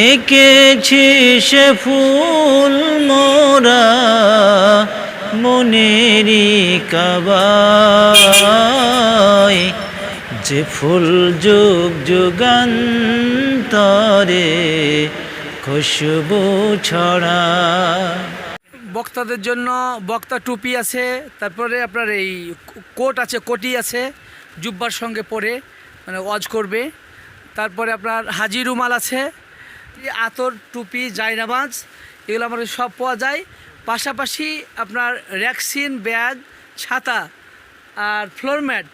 এঁকেছি সে ফুল মোরা মনেরি কাবায়। যে ফুল যুগ যুগান্তরে খুশবু ছড়া। বক্তাদের জন্য বক্তা টুপি আছে, তারপরে আপনার এই কোট আছে, কোটি আছে, জুব্বার সঙ্গে পরে মানে ওয়াজ করবে। তারপরে আপনার হাজি রুমাল আছে আতর, টুপি, জায়নামাজ, এগুলো আমাদের সব পাওয়া যায়। পাশাপাশি আপনার র্যাক্সিন, ব্যাগ, ছাতা আর ফ্লোরম্যাট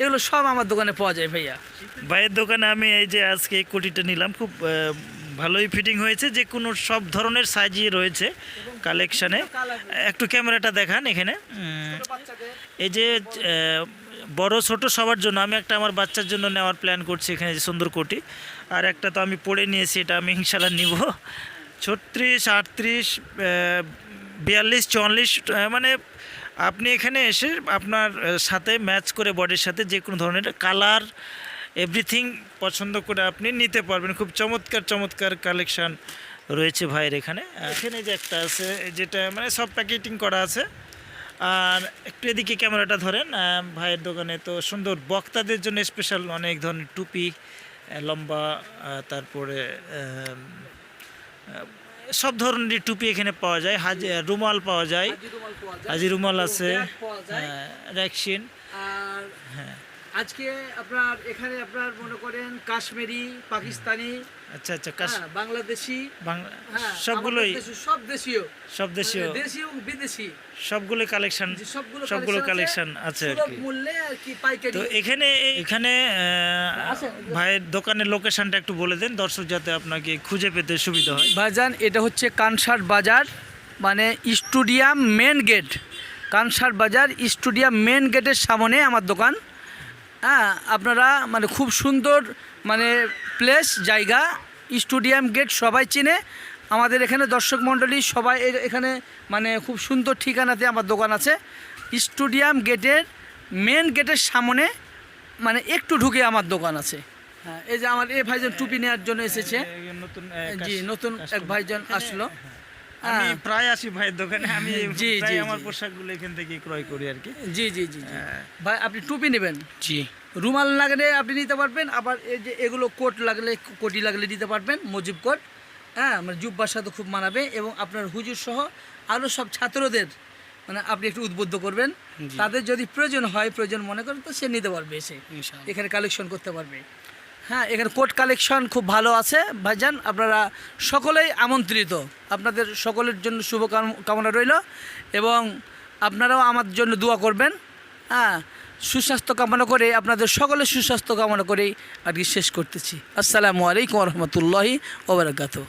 এগুলো সব আমার দোকানে পাওয়া যায় ভাইয়া। ভাইয়ের দোকানে আমি এই যে আজকে কুটিটা নিলাম, খুব ভালোই ফিটিং হয়েছে, যে কোনো সব ধরনের সাইজই রয়েছে কালেকশানে। একটু ক্যামেরাটা দেখান এখানে। এই যে বড় ছোট সবার জন্য, আমি একটা আমার বাচ্চার জন্য নেওয়ার প্ল্যান করছি এখানে যে সুন্দর কোটি। আর একটা তো আমি পড়ে নিয়েছি, এটা আমি ইনশাল্লাহ নিব। ছত্রিশ, আটত্রিশ বিয়াল্লিশ, চুয়াল্লিশ মানে আপনি এখানে এসে আপনার সাথে ম্যাচ করে বডির সাথে যে কোনো ধরনের কালার এভরিথিং পছন্দ করে আপনি নিতে পারবেন। খুব চমৎকার চমৎকার কালেকশান রয়েছে ভাইয়ের এখানে। এখানে যে একটা আছে যেটা মানে সব প্যাকেটিং করা আছে। আর একটু এদিকে ক্যামেরাটা ধরেন ভাইয়ের দোকানে তো সুন্দর বক্তাদের জন্য স্পেশাল অনেক ধরনের টুপি লম্বা তারপরে সব ধরনের টুপি এখানে পাওয়া যায়। হাজি রুমাল পাওয়া যায়। হাজি রুমাল আছে র্যাকশিন। হ্যাঁ আজকে আপনার এখানে আপনার মনে করেন কাশ্মীরি পাকিস্তানি আচ্ছা আচ্ছা কাশ হ্যাঁ, বাংলাদেশি বাংলা হ্যাঁ, সবগুলোই সব দেশীয়। সব দেশীয়। মানে দেশি বিদেশি। সবগুলো কালেকশন সবগুলো সবগুলো কালেকশন আছে। তো এখানে এখানে ভাইয়ের দোকানের লোকেশনটা একটু বলে দেন দর্শক যাতে আপনাকে খুঁজে পেতে সুবিধা হয়। ভাইজান এটা হচ্ছে কানসার বাজার মানে স্টুডিয়াম মেন গেট। কানসার বাজার স্টুডিয়াম মেন গেটের সামনে আমার দোকান। হ্যাঁ আপনারা মানে খুব সুন্দর মানে প্লেস জায়গা স্টুডিয়াম গেট সবাই চিনে। আমাদের এখানে দর্শক মণ্ডলী সবাই এখানে মানে খুব সুন্দর ঠিকানাতে আমার দোকান আছে। স্টুডিয়াম গেটের মেন গেটের সামনে মানে একটু ঢুকে আমার দোকান আছে। হ্যাঁ এই যে আমার এ ভাইজন টুপি নেওয়ার জন্য এসেছে। নতুন জি নতুন এক ভাইজন আসলো। আমি হ্যাঁ। প্রায় আসি ভাইয়ের দোকানে আমি জি, জি, আমার পোশাকগুলো এখান থেকে ক্রয় করি আর কি। জি জি জি হ্যাঁ। ভাই আপনি টুপি নেবেন? জি। রুমাল লাগলে আপনি নিতে পারবেন আবার এই যে এগুলো কোট লাগলে কোটি লাগলে নিতে পারবেন মুজিব কোট। হ্যাঁ মানে জুব্বার সাথে খুব মানাবে এবং আপনার হুজুর সহ আরও সব ছাত্রদের মানে আপনি একটু উদ্বুদ্ধ করবেন। তাদের যদি প্রয়োজন হয় প্রয়োজন মনে করেন তো সে নিতে পারবে এসে। এখানে কালেকশন করতে পারবে। হ্যাঁ এখানে কোট কালেকশন খুব ভালো আছে। ভাইজান, আপনারা সকলেই আমন্ত্রিত। আপনাদের সকলের জন্য শুভ কাম- কামনা রইল এবং আপনারাও আমার জন্য দোয়া করবেন। হ্যাঁ সুস্বাস্থ্য কামনা করে আপনাদের সকলের সুস্বাস্থ্য কামনা করেই আর কি শেষ করতেছি। আসসালামু আলাইকুম রহমতুল্লাহি ওবরাকাত